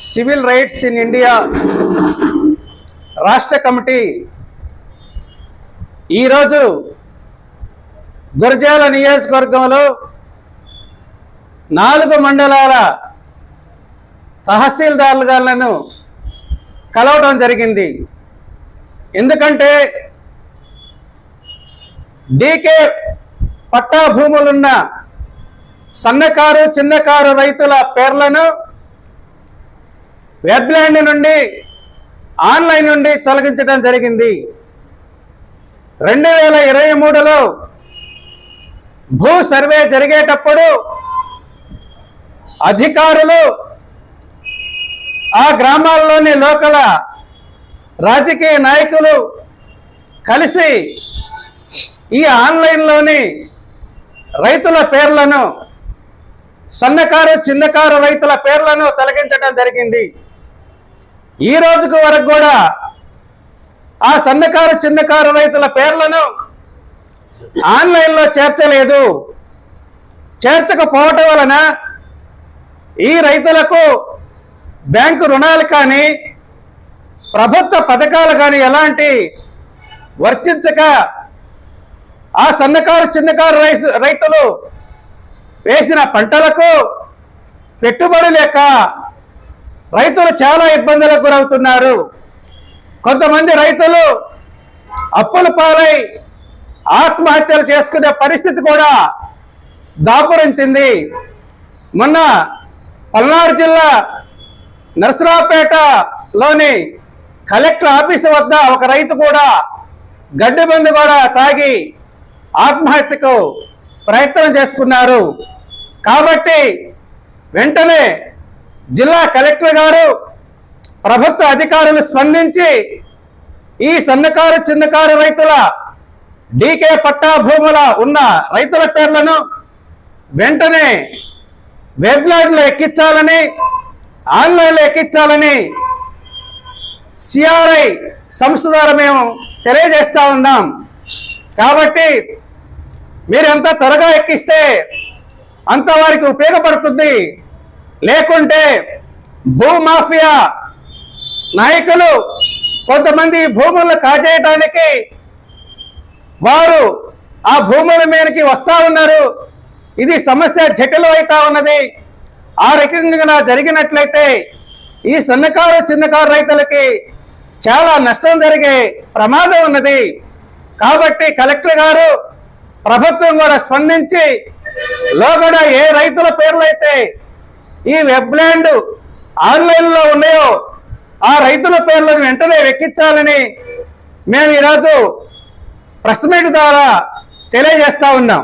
Civil rights in India రాష్ట్ర committee ఈరోజు గురజాల నియోజకవర్గంలో నాలుగు మండలాల తహసీల్దారులను కలవడం జరిగింది. ఎందుకంటే డీకే పట్టా భూములున్న సన్నకారు చిన్నకారు రైతుల పేర్లను వెబ్లాండ్ నుండి ఆన్లైన్ నుండి తొలగించడం జరిగింది. రెండు వేల ఇరవై మూడులో భూ సర్వే జరిగేటప్పుడు అధికారులు ఆ గ్రామాల్లోని లోకల రాజకీయ నాయకులు కలిసి ఈ ఆన్లైన్లోని రైతుల పేర్లను సన్నకారు చిన్నకారు రైతుల పేర్లను తొలగించడం జరిగింది. ఈ రోజుకు వరకు కూడా ఆ సన్నకారు చిన్నకారు రైతుల పేర్లను ఆన్లైన్లో చేర్చలేదు. చేర్చకపోవటం వలన ఈ రైతులకు బ్యాంకు రుణాలు కానీ ప్రభుత్వ పథకాలు కానీ ఎలాంటి వర్తించక ఆ సన్నకారు చిన్నకారు రైతు రైతులు వేసిన పంటలకు పెట్టుబడి లేక రైతులు చాలా ఇబ్బందులకు గురవుతున్నారు. కొంతమంది రైతులు అప్పుల పాలై ఆత్మహత్యలు చేసుకునే పరిస్థితి కూడా దాపురించింది. మొన్న పల్నాడు జిల్లా నరసరావుపేటలోని కలెక్టర్ ఆఫీసు వద్ద ఒక రైతు కూడా గడ్డి మందు కూడా తాగి ఆత్మహత్యకు ప్రయత్నం చేసుకున్నారు. కాబట్టి వెంటనే జిల్లా కలెక్టర్ గారు ప్రభుత్వ అధికారులు స్పందించి ఈ సన్నకారు చిన్నకారు రైతుల డీకే పట్టా భూముల ఉన్న రైతుల పేర్లను వెంటనే వెబ్లైట్లో ఎక్కించాలని ఆన్లైన్లో ఎక్కించాలని సిఆర్ఐ సంస్థ ద్వారా మేము తెలియజేస్తా ఉన్నాం. కాబట్టి మీరు ఎంత త్వరగా ఎక్కిస్తే అంత వారికి ఉపయోగపడుతుంది. లేకుంటే భూమాఫియా నాయకులు కొంతమంది భూములను కాజేయటానికి వారు ఆ భూముల మీదకి వస్తూ ఉన్నారు. ఇది సమస్య జటిలు అవుతా ఉన్నది. ఆ రకంగా జరిగినట్లయితే ఈ సన్నకారు చిన్నకారు రైతులకి చాలా నష్టం జరిగే ప్రమాదం ఉన్నది. కాబట్టి కలెక్టర్ గారు ప్రభుత్వం కూడా స్పందించి లోగడ ఏ రైతుల పేర్లు అయితే ఈ వెబ్లాండ్ ఆన్లైన్లో ఉన్నాయో ఆ రైతుల పేర్లను వెంటనే వెక్కించాలని మేము ఈరోజు ప్రెస్ మీట్ ద్వారా తెలియజేస్తా ఉన్నాం.